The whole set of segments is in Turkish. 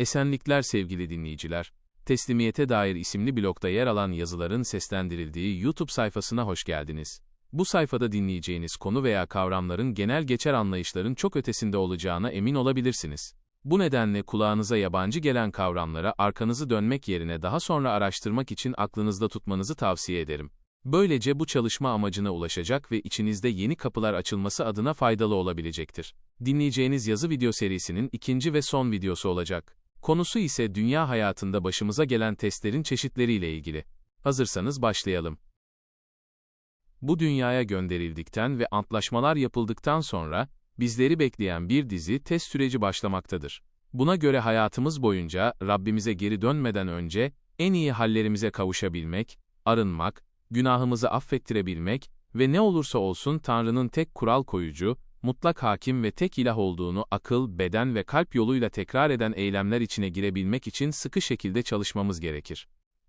Esenlikler sevgili dinleyiciler. Teslimiyete dair isimli blokta yer alan yazıların seslendirildiği YouTube sayfasına hoş geldiniz. Bu sayfada dinleyeceğiniz konu veya kavramların genel geçer anlayışların çok ötesinde olacağına emin olabilirsiniz. Bu nedenle kulağınıza yabancı gelen kavramlara arkanızı dönmek yerine daha sonra araştırmak için aklınızda tutmanızı tavsiye ederim. Böylece bu çalışma amacına ulaşacak ve içinizde yeni kapılar açılması adına faydalı olabilecektir. Dinleyeceğiniz yazı video serisinin ikinci ve son videosu olacak. Konusu ise dünya hayatında başımıza gelen testlerin çeşitleriyle ilgili. Hazırsanız başlayalım. Bu dünyaya gönderildikten ve antlaşmalar yapıldıktan sonra, bizleri bekleyen bir dizi test süreci başlamaktadır. Buna göre hayatımız boyunca Rabbimize geri dönmeden önce en iyi hallerimize kavuşabilmek, arınmak, günahımızı affettirebilmek ve ne olursa olsun Tanrı'nın tek kural koyucu, mutlak hakim ve tek ilah olduğunu akıl, beden ve kalp yoluyla tekrar eden eylemler içine girebilmek için sıkı şekilde çalışmamız gerekir.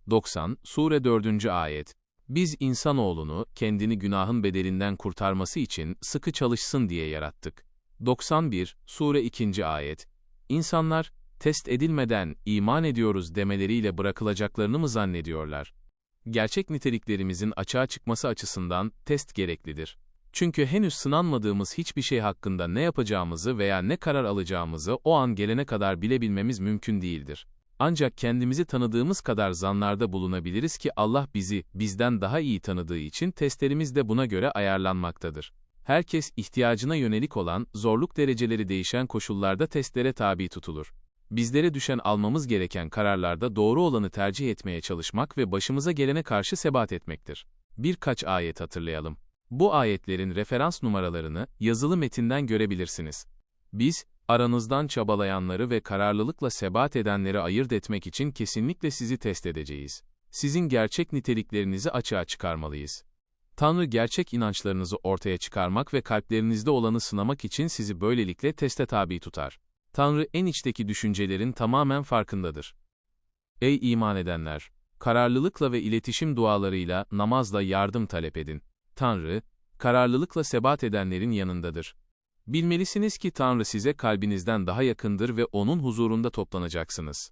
90, Sure 4. Ayet Biz insanoğlunu, kendini günahın bedelinden kurtarması için sıkı çalışsın diye yarattık. 91, Sure 2. Ayet İnsanlar, test edilmeden iman ediyoruz demeleriyle bırakılacaklarını mı zannediyorlar? Gerçek niteliklerimizin açığa çıkması açısından test gereklidir. Çünkü henüz sınanmadığımız hiçbir şey hakkında ne yapacağımızı veya ne karar alacağımızı o an gelene kadar bilebilmemiz mümkün değildir. Ancak kendimizi tanıdığımız kadar zanlarda bulunabiliriz ki Allah bizi, bizden daha iyi tanıdığı için testlerimiz de buna göre ayarlanmaktadır. Herkes ihtiyacına yönelik olan, zorluk dereceleri değişen koşullarda testlere tabi tutulur. Bizlere düşen almamız gereken kararlarda doğru olanı tercih etmeye çalışmak ve başımıza gelene karşı sebat etmektir. Birkaç ayet hatırlayalım. Bu ayetlerin referans numaralarını yazılı metinden görebilirsiniz. Biz, aranızdan çabalayanları ve kararlılıkla sebat edenleri ayırt etmek için kesinlikle sizi test edeceğiz. Sizin gerçek niteliklerinizi açığa çıkarmalıyız. Tanrı gerçek inançlarınızı ortaya çıkarmak ve kalplerinizde olanı sınamak için sizi böylelikle teste tabi tutar. Tanrı en içteki düşüncelerin tamamen farkındadır. Ey iman edenler! Kararlılıkla ve iletişim dualarıyla, namazla yardım talep edin. Tanrı, kararlılıkla sebat edenlerin yanındadır. Bilmelisiniz ki Tanrı size kalbinizden daha yakındır ve O'nun huzurunda toplanacaksınız.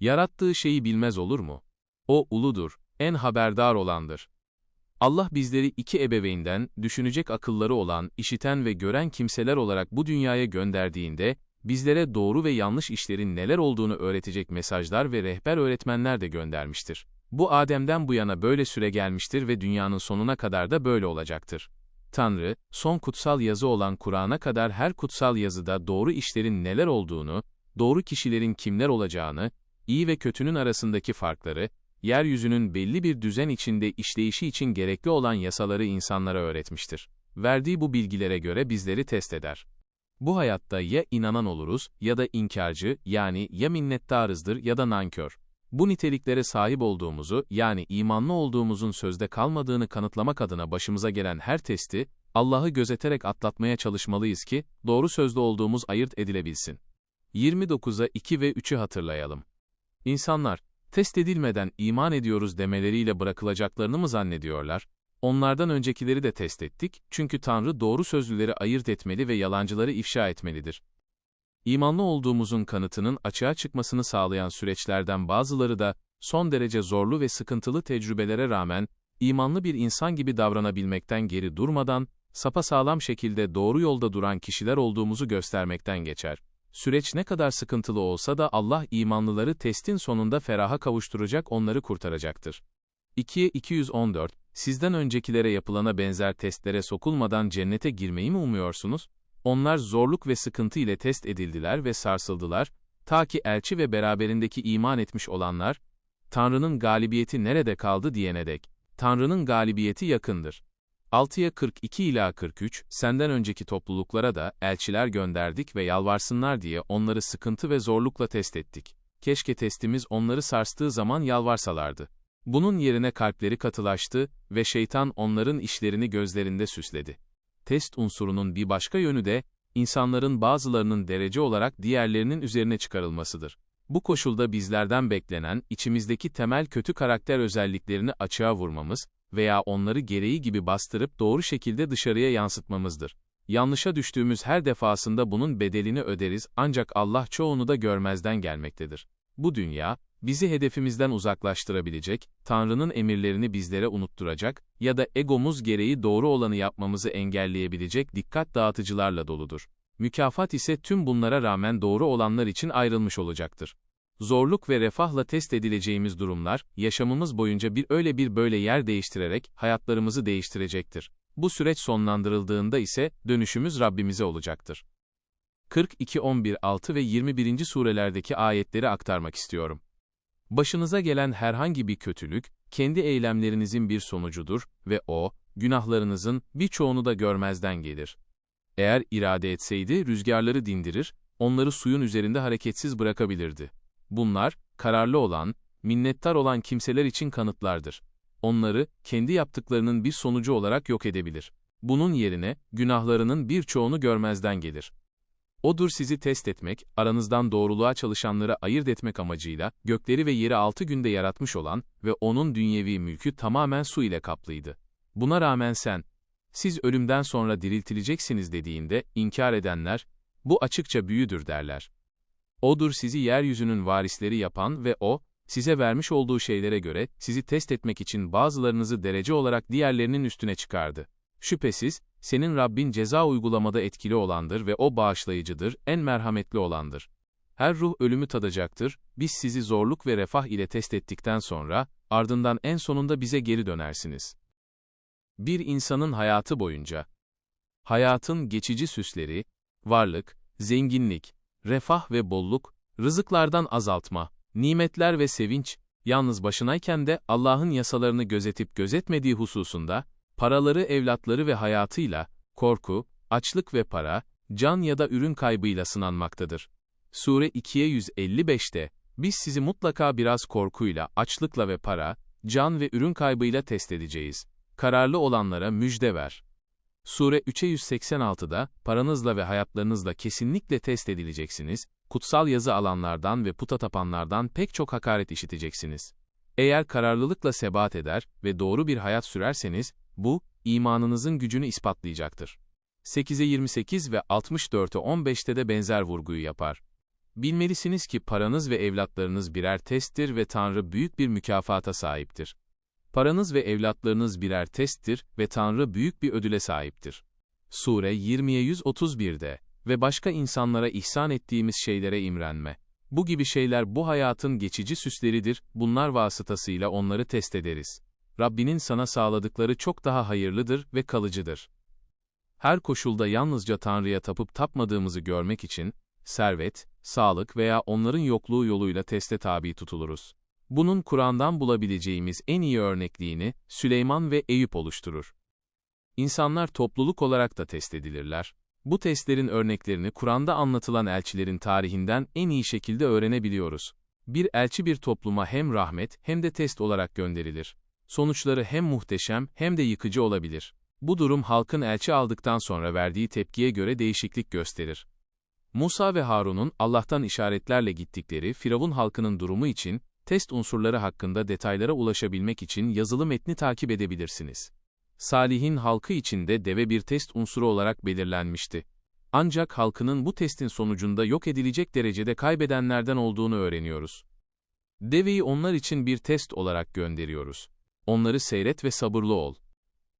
Yarattığı şeyi bilmez olur mu? O uludur, en haberdar olandır. Allah bizleri iki ebeveynden, düşünecek akılları olan, işiten ve gören kimseler olarak bu dünyaya gönderdiğinde, bizlere doğru ve yanlış işlerin neler olduğunu öğretecek mesajlar ve rehber öğretmenler de göndermiştir. Bu Adem'den bu yana böyle süre gelmiştir ve dünyanın sonuna kadar da böyle olacaktır. Tanrı, son kutsal yazı olan Kur'an'a kadar her kutsal yazıda doğru işlerin neler olduğunu, doğru kişilerin kimler olacağını, iyi ve kötünün arasındaki farkları, yeryüzünün belli bir düzen içinde işleyişi için gerekli olan yasaları insanlara öğretmiştir. Verdiği bu bilgilere göre bizleri test eder. Bu hayatta ya inanan oluruz ya da inkarcı yani ya minnettarızdır ya da nankör. Bu niteliklere sahip olduğumuzu, yani imanlı olduğumuzun sözde kalmadığını kanıtlamak adına başımıza gelen her testi, Allah'ı gözeterek atlatmaya çalışmalıyız ki, doğru sözlü olduğumuz ayırt edilebilsin. 29'a 2 ve 3'ü hatırlayalım. İnsanlar, test edilmeden iman ediyoruz demeleriyle bırakılacaklarını mı zannediyorlar? Onlardan öncekileri de test ettik, çünkü Tanrı doğru sözlüleri ayırt etmeli ve yalancıları ifşa etmelidir. İmanlı olduğumuzun kanıtının açığa çıkmasını sağlayan süreçlerden bazıları da, son derece zorlu ve sıkıntılı tecrübelere rağmen, imanlı bir insan gibi davranabilmekten geri durmadan, sapasağlam şekilde doğru yolda duran kişiler olduğumuzu göstermekten geçer. Süreç ne kadar sıkıntılı olsa da Allah imanlıları testin sonunda feraha kavuşturacak onları kurtaracaktır. 2'ye 214, sizden öncekilere yapılana benzer testlere sokulmadan cennete girmeyi mi umuyorsunuz? Onlar zorluk ve sıkıntı ile test edildiler ve sarsıldılar, ta ki elçi ve beraberindeki iman etmiş olanlar, Tanrı'nın galibiyeti nerede kaldı diyene dek, Tanrı'nın galibiyeti yakındır. 6'ya 42 ila 43, senden önceki topluluklara da elçiler gönderdik ve yalvarsınlar diye onları sıkıntı ve zorlukla test ettik. Keşke testimiz onları sarstığı zaman yalvarsalardı. Bunun yerine kalpleri katılaştı ve şeytan onların işlerini gözlerinde süsledi test unsurunun bir başka yönü de, insanların bazılarının derece olarak diğerlerinin üzerine çıkarılmasıdır. Bu koşulda bizlerden beklenen, içimizdeki temel kötü karakter özelliklerini açığa vurmamız veya onları gereği gibi bastırıp doğru şekilde dışarıya yansıtmamızdır. Yanlışa düştüğümüz her defasında bunun bedelini öderiz ancak Allah çoğunu da görmezden gelmektedir. Bu dünya, bizi hedefimizden uzaklaştırabilecek, Tanrı'nın emirlerini bizlere unutturacak ya da egomuz gereği doğru olanı yapmamızı engelleyebilecek dikkat dağıtıcılarla doludur. Mükafat ise tüm bunlara rağmen doğru olanlar için ayrılmış olacaktır. Zorluk ve refahla test edileceğimiz durumlar, yaşamımız boyunca bir öyle bir böyle yer değiştirerek hayatlarımızı değiştirecektir. Bu süreç sonlandırıldığında ise dönüşümüz Rabbimize olacaktır. 42 11 6 ve 21. surelerdeki ayetleri aktarmak istiyorum. Başınıza gelen herhangi bir kötülük, kendi eylemlerinizin bir sonucudur ve o, günahlarınızın birçoğunu da görmezden gelir. Eğer irade etseydi rüzgarları dindirir, onları suyun üzerinde hareketsiz bırakabilirdi. Bunlar, kararlı olan, minnettar olan kimseler için kanıtlardır. Onları, kendi yaptıklarının bir sonucu olarak yok edebilir. Bunun yerine, günahlarının birçoğunu görmezden gelir. Odur sizi test etmek, aranızdan doğruluğa çalışanları ayırt etmek amacıyla, gökleri ve yeri altı günde yaratmış olan ve onun dünyevi mülkü tamamen su ile kaplıydı. Buna rağmen sen, siz ölümden sonra diriltileceksiniz dediğinde, inkar edenler, bu açıkça büyüdür derler. O'dur sizi yeryüzünün varisleri yapan ve O, size vermiş olduğu şeylere göre, sizi test etmek için bazılarınızı derece olarak diğerlerinin üstüne çıkardı. Şüphesiz, senin Rabbin ceza uygulamada etkili olandır ve O bağışlayıcıdır, en merhametli olandır. Her ruh ölümü tadacaktır, biz sizi zorluk ve refah ile test ettikten sonra, ardından en sonunda bize geri dönersiniz. Bir insanın hayatı boyunca, hayatın geçici süsleri, varlık, zenginlik, refah ve bolluk, rızıklardan azaltma, nimetler ve sevinç, yalnız başınayken de Allah'ın yasalarını gözetip gözetmediği hususunda, paraları, evlatları ve hayatıyla, korku, açlık ve para, can ya da ürün kaybıyla sınanmaktadır. Sure 2'ye 155'te, biz sizi mutlaka biraz korkuyla, açlıkla ve para, can ve ürün kaybıyla test edeceğiz. Kararlı olanlara müjde ver. Sure 3'e 186'da, paranızla ve hayatlarınızla kesinlikle test edileceksiniz, kutsal yazı alanlardan ve puta tapanlardan pek çok hakaret işiteceksiniz. Eğer kararlılıkla sebat eder ve doğru bir hayat sürerseniz, bu, imanınızın gücünü ispatlayacaktır. 8'e 28 ve 64'e 15'te de benzer vurguyu yapar. Bilmelisiniz ki paranız ve evlatlarınız birer testtir ve Tanrı büyük bir mükafata sahiptir. Paranız ve evlatlarınız birer testtir ve Tanrı büyük bir ödüle sahiptir. Sure 20'ye 131'de ve başka insanlara ihsan ettiğimiz şeylere imrenme. Bu gibi şeyler bu hayatın geçici süsleridir, bunlar vasıtasıyla onları test ederiz. Rabbinin sana sağladıkları çok daha hayırlıdır ve kalıcıdır. Her koşulda yalnızca Tanrı'ya tapıp tapmadığımızı görmek için, servet, sağlık veya onların yokluğu yoluyla teste tabi tutuluruz. Bunun Kur'an'dan bulabileceğimiz en iyi örnekliğini Süleyman ve Eyüp oluşturur. İnsanlar topluluk olarak da test edilirler. Bu testlerin örneklerini Kur'an'da anlatılan elçilerin tarihinden en iyi şekilde öğrenebiliyoruz. Bir elçi bir topluma hem rahmet hem de test olarak gönderilir. Sonuçları hem muhteşem hem de yıkıcı olabilir. Bu durum halkın elçi aldıktan sonra verdiği tepkiye göre değişiklik gösterir. Musa ve Harun'un Allah'tan işaretlerle gittikleri Firavun halkının durumu için, test unsurları hakkında detaylara ulaşabilmek için yazılı metni takip edebilirsiniz. Salih'in halkı içinde deve bir test unsuru olarak belirlenmişti. Ancak halkının bu testin sonucunda yok edilecek derecede kaybedenlerden olduğunu öğreniyoruz. Deveyi onlar için bir test olarak gönderiyoruz. Onları seyret ve sabırlı ol.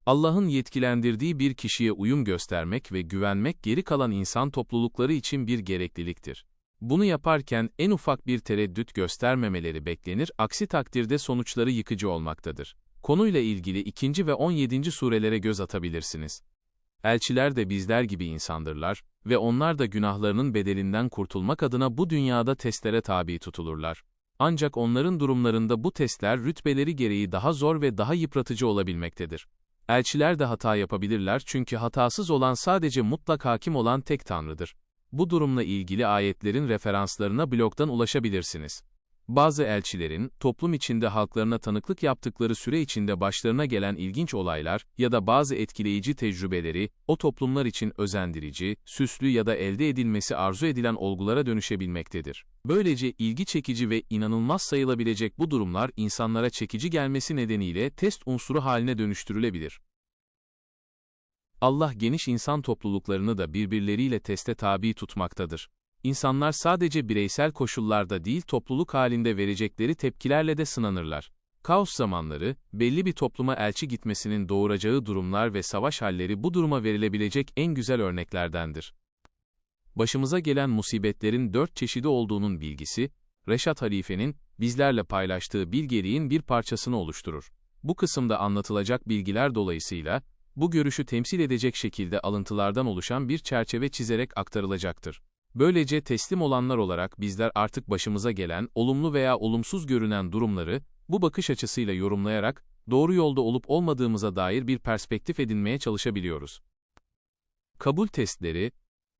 Allah'ın yetkilendirdiği bir kişiye uyum göstermek ve güvenmek geri kalan insan toplulukları için bir gerekliliktir. Bunu yaparken en ufak bir tereddüt göstermemeleri beklenir, aksi takdirde sonuçları yıkıcı olmaktadır. Konuyla ilgili 2. ve 17. surelere göz atabilirsiniz. Elçiler de bizler gibi insandırlar ve onlar da günahlarının bedelinden kurtulmak adına bu dünyada testlere tabi tutulurlar. Ancak onların durumlarında bu testler rütbeleri gereği daha zor ve daha yıpratıcı olabilmektedir. Elçiler de hata yapabilirler çünkü hatasız olan sadece mutlak hakim olan tek Tanrı'dır. Bu durumla ilgili ayetlerin referanslarına blogdan ulaşabilirsiniz. Bazı elçilerin, toplum içinde halklarına tanıklık yaptıkları süre içinde başlarına gelen ilginç olaylar ya da bazı etkileyici tecrübeleri, o toplumlar için özendirici, süslü ya da elde edilmesi arzu edilen olgulara dönüşebilmektedir. Böylece ilgi çekici ve inanılmaz sayılabilecek bu durumlar insanlara çekici gelmesi nedeniyle test unsuru haline dönüştürülebilir. Allah geniş insan topluluklarını da birbirleriyle teste tabi tutmaktadır. İnsanlar sadece bireysel koşullarda değil topluluk halinde verecekleri tepkilerle de sınanırlar. Kaos zamanları, belli bir topluma elçi gitmesinin doğuracağı durumlar ve savaş halleri bu duruma verilebilecek en güzel örneklerdendir. Başımıza gelen musibetlerin dört çeşidi olduğunun bilgisi, Reşat Halife'nin bizlerle paylaştığı bilgeliğin bir parçasını oluşturur. Bu kısımda anlatılacak bilgiler dolayısıyla, bu görüşü temsil edecek şekilde alıntılardan oluşan bir çerçeve çizerek aktarılacaktır. Böylece teslim olanlar olarak bizler artık başımıza gelen, olumlu veya olumsuz görünen durumları, bu bakış açısıyla yorumlayarak, doğru yolda olup olmadığımıza dair bir perspektif edinmeye çalışabiliyoruz. Kabul testleri,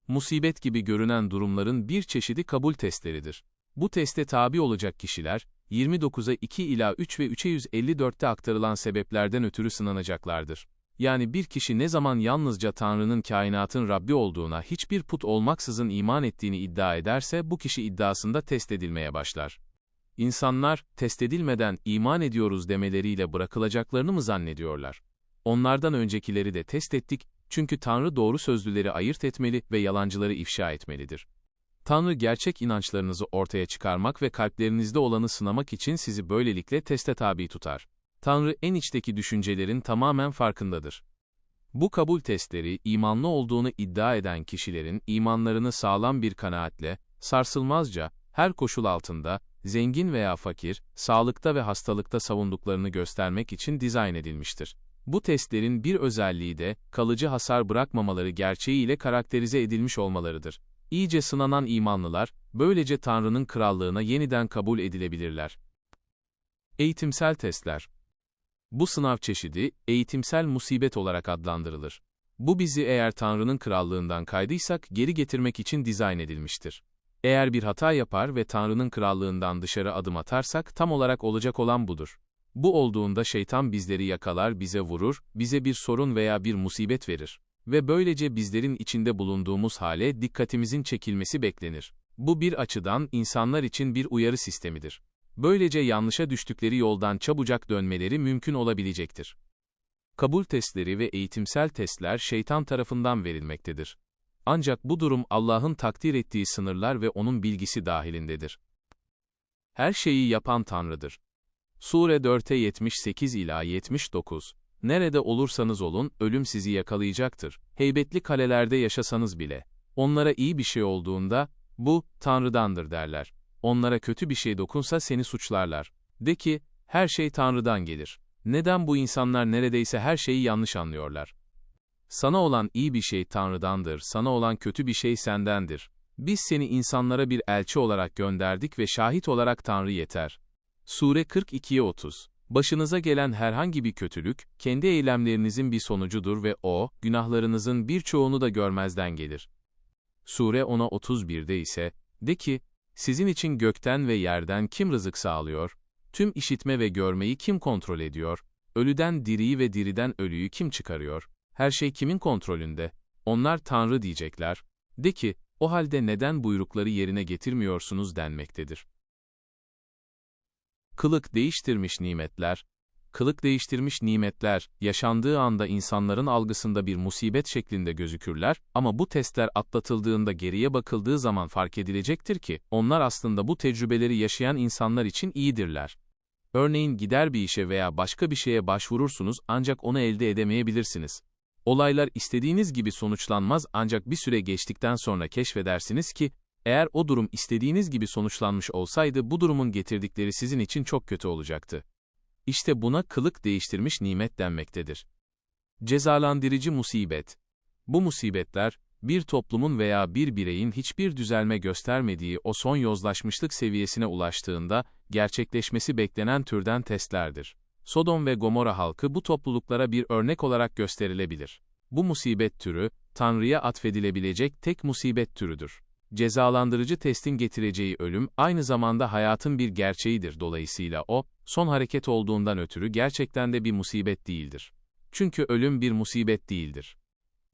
musibet gibi görünen durumların bir çeşidi kabul testleridir. Bu teste tabi olacak kişiler, 29'a 2 ila 3 ve 3'e 154'te aktarılan sebeplerden ötürü sınanacaklardır. Yani bir kişi ne zaman yalnızca Tanrı'nın kainatın Rabbi olduğuna hiçbir put olmaksızın iman ettiğini iddia ederse bu kişi iddiasında test edilmeye başlar. İnsanlar, test edilmeden iman ediyoruz demeleriyle bırakılacaklarını mı zannediyorlar? Onlardan öncekileri de test ettik, çünkü Tanrı doğru sözlüleri ayırt etmeli ve yalancıları ifşa etmelidir. Tanrı gerçek inançlarınızı ortaya çıkarmak ve kalplerinizde olanı sınamak için sizi böylelikle teste tabi tutar. Tanrı en içteki düşüncelerin tamamen farkındadır. Bu kabul testleri, imanlı olduğunu iddia eden kişilerin imanlarını sağlam bir kanaatle, sarsılmazca, her koşul altında, zengin veya fakir, sağlıkta ve hastalıkta savunduklarını göstermek için dizayn edilmiştir. Bu testlerin bir özelliği de, kalıcı hasar bırakmamaları gerçeğiyle karakterize edilmiş olmalarıdır. İyice sınanan imanlılar, böylece Tanrı'nın krallığına yeniden kabul edilebilirler. Eğitimsel testler Bu sınav çeşidi, eğitimsel musibet olarak adlandırılır. Bu bizi eğer Tanrı'nın krallığından kaydıysak geri getirmek için dizayn edilmiştir. Eğer bir hata yapar ve Tanrı'nın krallığından dışarı adım atarsak tam olarak olacak olan budur. Bu olduğunda şeytan bizleri yakalar, bize vurur, bize bir sorun veya bir musibet verir. Ve böylece bizlerin içinde bulunduğumuz hale dikkatimizin çekilmesi beklenir. Bu bir açıdan insanlar için bir uyarı sistemidir. Böylece yanlışa düştükleri yoldan çabucak dönmeleri mümkün olabilecektir. Kabul testleri ve eğitimsel testler şeytan tarafından verilmektedir. Ancak bu durum Allah'ın takdir ettiği sınırlar ve onun bilgisi dahilindedir. Her şeyi yapan Tanrı'dır. Sure 4'e 78 ila 79 Nerede olursanız olun, ölüm sizi yakalayacaktır. Heybetli kalelerde yaşasanız bile. Onlara iyi bir şey olduğunda, bu, Tanrı'dandır derler. Onlara kötü bir şey dokunsa seni suçlarlar. De ki, her şey Tanrı'dan gelir. Neden bu insanlar neredeyse her şeyi yanlış anlıyorlar? Sana olan iyi bir şey Tanrı'dandır, sana olan kötü bir şey sendendir. Biz seni insanlara bir elçi olarak gönderdik ve şahit olarak Tanrı yeter. Sure 42'ye 30 Başınıza gelen herhangi bir kötülük, kendi eylemlerinizin bir sonucudur ve o, günahlarınızın birçoğunu da görmezden gelir. Sure 10'a 31'de ise, de ki, sizin için gökten ve yerden kim rızık sağlıyor? Tüm işitme ve görmeyi kim kontrol ediyor? Ölüden diriyi ve diriden ölüyü kim çıkarıyor? Her şey kimin kontrolünde? Onlar Tanrı diyecekler. De ki, o halde neden buyrukları yerine getirmiyorsunuz denmektedir. Kılık değiştirmiş nimetler, kılık değiştirmiş nimetler, yaşandığı anda insanların algısında bir musibet şeklinde gözükürler, ama bu testler atlatıldığında geriye bakıldığı zaman fark edilecektir ki, onlar aslında bu tecrübeleri yaşayan insanlar için iyidirler. Örneğin gider bir işe veya başka bir şeye başvurursunuz ancak onu elde edemeyebilirsiniz. Olaylar istediğiniz gibi sonuçlanmaz ancak bir süre geçtikten sonra keşfedersiniz ki, eğer o durum istediğiniz gibi sonuçlanmış olsaydı bu durumun getirdikleri sizin için çok kötü olacaktı. İşte buna kılık değiştirmiş nimet denmektedir. Cezalandırıcı musibet. Bu musibetler, bir toplumun veya bir bireyin hiçbir düzelme göstermediği o son yozlaşmışlık seviyesine ulaştığında, gerçekleşmesi beklenen türden testlerdir. Sodom ve Gomorra halkı bu topluluklara bir örnek olarak gösterilebilir. Bu musibet türü, Tanrı'ya atfedilebilecek tek musibet türüdür. Cezalandırıcı testin getireceği ölüm, aynı zamanda hayatın bir gerçeğidir dolayısıyla o, son hareket olduğundan ötürü gerçekten de bir musibet değildir. Çünkü ölüm bir musibet değildir.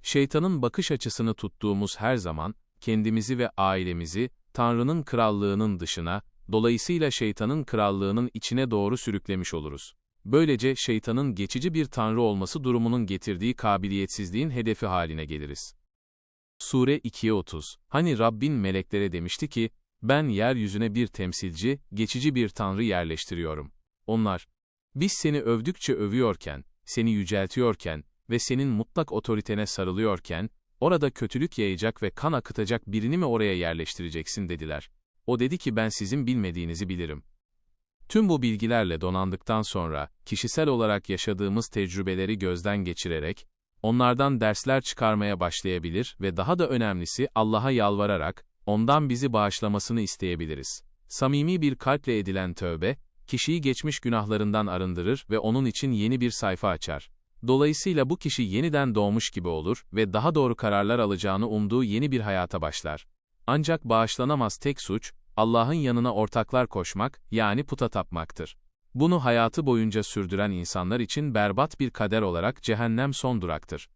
Şeytanın bakış açısını tuttuğumuz her zaman, kendimizi ve ailemizi, Tanrı'nın krallığının dışına, dolayısıyla şeytanın krallığının içine doğru sürüklemiş oluruz. Böylece şeytanın geçici bir tanrı olması durumunun getirdiği kabiliyetsizliğin hedefi haline geliriz. Sure 2'ye 30 Hani Rabbin meleklere demişti ki, ben yeryüzüne bir temsilci, geçici bir tanrı yerleştiriyorum. Onlar, biz seni övdükçe övüyorken, seni yüceltiyorken ve senin mutlak otoritene sarılıyorken, orada kötülük yayacak ve kan akıtacak birini mi oraya yerleştireceksin dediler. O dedi ki ben sizin bilmediğinizi bilirim. Tüm bu bilgilerle donandıktan sonra, kişisel olarak yaşadığımız tecrübeleri gözden geçirerek, onlardan dersler çıkarmaya başlayabilir ve daha da önemlisi Allah'a yalvararak, ondan bizi bağışlamasını isteyebiliriz. Samimi bir kalple edilen tövbe, kişiyi geçmiş günahlarından arındırır ve onun için yeni bir sayfa açar. Dolayısıyla bu kişi yeniden doğmuş gibi olur ve daha doğru kararlar alacağını umduğu yeni bir hayata başlar. Ancak bağışlanamaz tek suç, Allah'ın yanına ortaklar koşmak, yani puta tapmaktır. Bunu hayatı boyunca sürdüren insanlar için berbat bir kader olarak cehennem son duraktır.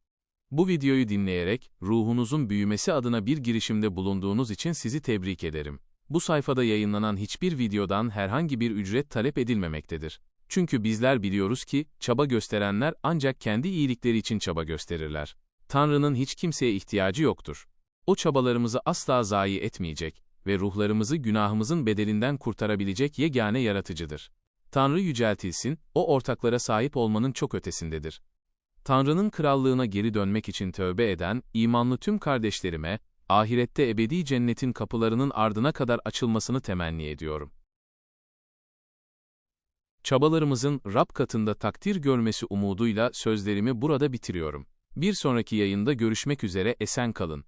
Bu videoyu dinleyerek, ruhunuzun büyümesi adına bir girişimde bulunduğunuz için sizi tebrik ederim. Bu sayfada yayınlanan hiçbir videodan herhangi bir ücret talep edilmemektedir. Çünkü bizler biliyoruz ki, çaba gösterenler ancak kendi iyilikleri için çaba gösterirler. Tanrı'nın hiç kimseye ihtiyacı yoktur. O çabalarımızı asla zayi etmeyecek ve ruhlarımızı günahımızın bedelinden kurtarabilecek yegane yaratıcıdır. Tanrı yüceltilsin, o ortaklara sahip olmanın çok ötesindedir. Tanrı'nın krallığına geri dönmek için tövbe eden, imanlı tüm kardeşlerime, ahirette ebedi cennetin kapılarının ardına kadar açılmasını temenni ediyorum. Çabalarımızın Rab katında takdir görmesi umuduyla sözlerimi burada bitiriyorum. Bir sonraki yayında görüşmek üzere esen kalın.